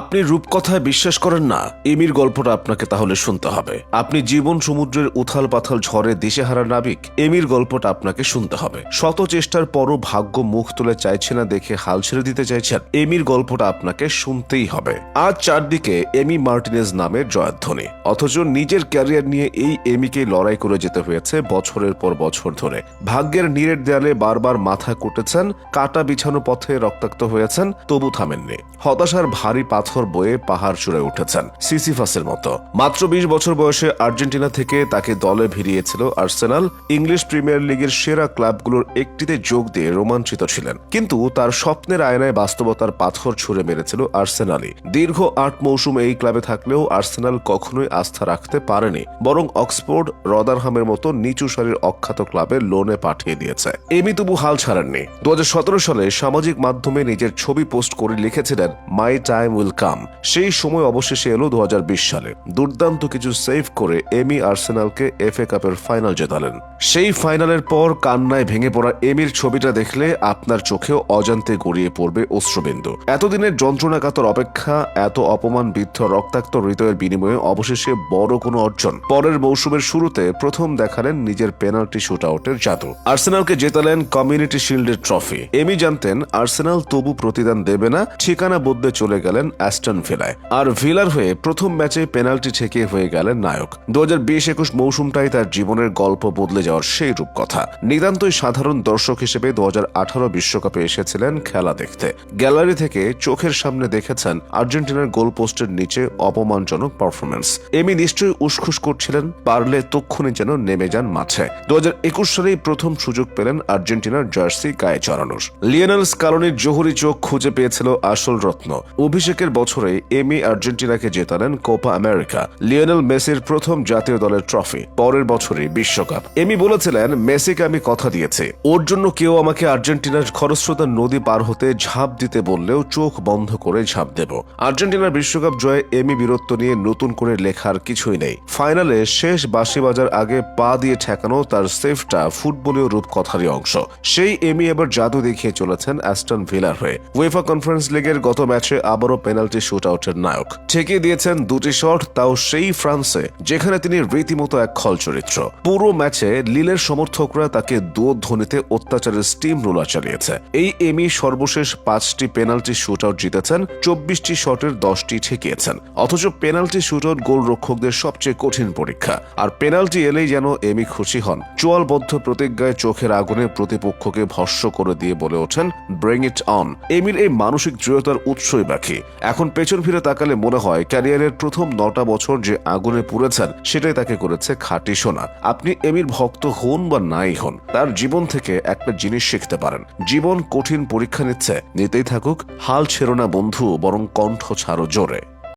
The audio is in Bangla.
আপনি রূপকথায় বিশ্বাস করেন না এমির গল্পটা আপনাকে তাহলে শুনতে হবে। আপনি জীবন সমুদ্রের উথাল পাথাল ঝড়ে দিশেহারা নাবিক এমির গল্পটা আপনাকে শুনতে হবে। শত চেষ্টার পরও ভাগ্য মুখ তুলে চাইছে না দেখে হাল ছেড়ে দিতে চাইছেন এমির গল্পটা আপনাকে শুনতেই হবে। আজ চারদিকে এমি মার্টিনেজ নামের জয়ধ্বনি, অথচ নিজের ক্যারিয়ার নিয়ে এই এমিকে লড়াই করে যেতে হয়েছে বছরের পর বছর ধরে। ভাগ্যের নীরের দেয়ালে বারবার মাথা কুটেছেন, কাটা বিছানো পথে রক্তাক্ত হয়েছেন, তবু থামেননি। হতাশার ভারী পাথর বয়ে পাহাড় চূড়ে উঠেছেন, সিসিফাসের মতো। মাত্র বিশ বছর বয়সে আর্জেন্টিনা থেকে তাকে দলে ভিড়িয়েছিল আর্সেনাল। ইংলিশ প্রিমিয়ার লিগের সেরা ক্লাবগুলোর একটিতে যোগ দিয়ে রোমাঞ্চিত ছিলেন। কিন্তু তার স্বপ্নের আয়নায় বাস্তবতার পাথর ছুঁড়ে মেরেছিল আর্সেনালই। দীর্ঘ আট মৌসুম এই ক্লাবে থাকলেও আর্সেনাল কখনোই আস্থা রাখতে পারেনি, বরং অক্সফোর্ড, রদারহামের মতো নিচু সারির অখ্যাত ক্লাবে লোনে পাঠিয়ে দিয়েছে। এমি তবু হাল ছাড়েননি। দু হাজার সতেরো সালে সামাজিক মাধ্যমে নিজের ছবি পোস্ট করে লিখেছিলেন, মাই টাইম উইল কাম সেই সময় অবশেষে এলো দু হাজার বিশ সালে। দুর্দান্ত কিছু সেভ করে এমি আর্সেনালকে এফএ কাপের ফাইনাল জেতালেন। সেই ফাইনালের পর কান্নায় ভেঙে পড়া এমির ছবিটা দেখলে আপনার চোখেও অজান্তে গড়িয়ে পড়বে অশ্রুবিন্দু। এতদিনের যন্ত্রণাকাতর অপেক্ষা, এত অপমান, বিদ্ধ রক্তাক্ত হৃদয়ের বিনিময়ে অবশেষে বড় কোনো অর্জন। পরের মৌসুমের শুরুতে প্রথম দেখালেন নিজের পেনাল্টি শুট আউটের জাদু। আর্সেনালকে জেতালেন কমিউনিটি শিল্ডের ট্রফি এমি জানতেন, আর্সেনাল তবু প্রতিদান দেবে না, ঠিকানা বদলে চলে গেলেন অ্যাস্টন ভিলায়। আর ভিলার হয়ে প্রথম ম্যাচে পেনাল্টি ঠেকিয়ে হয়ে গেলেন নায়ক। দু হাজার বিশ একুশ মৌসুমটাই তার জীবনের গল্প বদলে যাওয়ার সেই রূপকথা। নিতান্তই সাধারণ দর্শক হিসেবে দু আঠারো বিশ্বকাপে এসেছিলেন খেলা দেখতে। গ্যালারি থেকে চোখের সামনে দেখেছেন আর্জেন্টিনার গোল পোস্টের নিচে অপমানজনক পারফরমেন্স এমি নিশ্চয়ই উসখুস করছিলেন, পারলে তক্ষুনি যেন নেমে যান মাঠে। দু হাজার একুশ সালেই প্রথম সুযোগ পেলেন আর্জেন্টিনার জার্সি গায়ে চড়ানোর। লিওনেল স্কালনির জহুরি চোখ খুঁজে পেয়েছিল আসল রত্ন। অভিষেকের বছরে এমি আর্জেন্টিনাকে জেতালেন কোপা আমেরিকা। লিওনেল মেসির প্রথম জাতীয় দলের ট্রফি পরের বছরই বিশ্বকাপ। এমি বলেছিলেন, মেসিকে আমি কথা দিয়েছি। ওর জন্য কেউ আমাকে আর্জেন্টিনার খরস্রোতা নদী পার হতে ঝাঁপ দিতে বললেও চোখ বন্ধ করে ঝাঁপ দেব। আর্জেন্টিনার বিশ্বকাপ জয়ে এমি বীরত্ব নিয়ে নতুন করে লেখার কিছুই নেই। ফাইনালে শেষ বাঁশি বাজার আগে পা দিয়ে ঠেকানো তার সেফটা ফুটবলীয় রূপকথারই অংশ। সেই এমি এবার জাদু দেখিয়ে চলেছেন অ্যাস্টন ভিলার হয়ে। ওয়েফা কনফারেন্স লিগের গত ম্যাচে আবারও পেনাল্টি শুট আউটের নায়ক। ঠেকিয়ে দিয়েছেন দুটি শট, তাও সেই ফ্রান্সে, যেখানে তিনি রীতিমতো এক খল চরিত্র পুরো ম্যাচে লিলের সমর্থকরা তাকে ধ্বনিতে অত্যাচারের স্টিম রোলার চালিয়েছে। এই এমি সর্বশেষ পাঁচটি পেনাল্টি শুট আউট জিতেছেন, চব্বিশটি শটের দশটি ঠেকিয়েছেন। অথচ পেনাল্টি শুট আউট গোল রক্ষকদের সবচেয়ে কঠিন পরীক্ষা। আর পেনাল্টি এলেই যেন এমি খুশি হন। চোয়ালবদ্ধ প্রতিজ্ঞায় চোখের আগুনে প্রতিপক্ষকে ভস্য করে দিয়ে বলে ওঠেন, ব্রিং ইট অন। এমির এই মানসিক দৃঢ়তার উৎসই বাকি। এখন পেছন ফিরে তাকালে মনে হয় ক্যারিয়ারের প্রথম নটা বছর যে আগুনে পুড়েছেন, সেটাই তাকে করেছে খাঁটি সোনা। আপনি এমির ভক্ত হন বা নাই হন, তার জীবন থেকে একটা জিনিস শিখতে পারেন। জীবন কঠিন পরীক্ষা নিচ্ছে, নিতেই থাকুক, হাল ছেড়ো না বন্ধু, বরং কণ্ঠ ছাড়ো জোরে।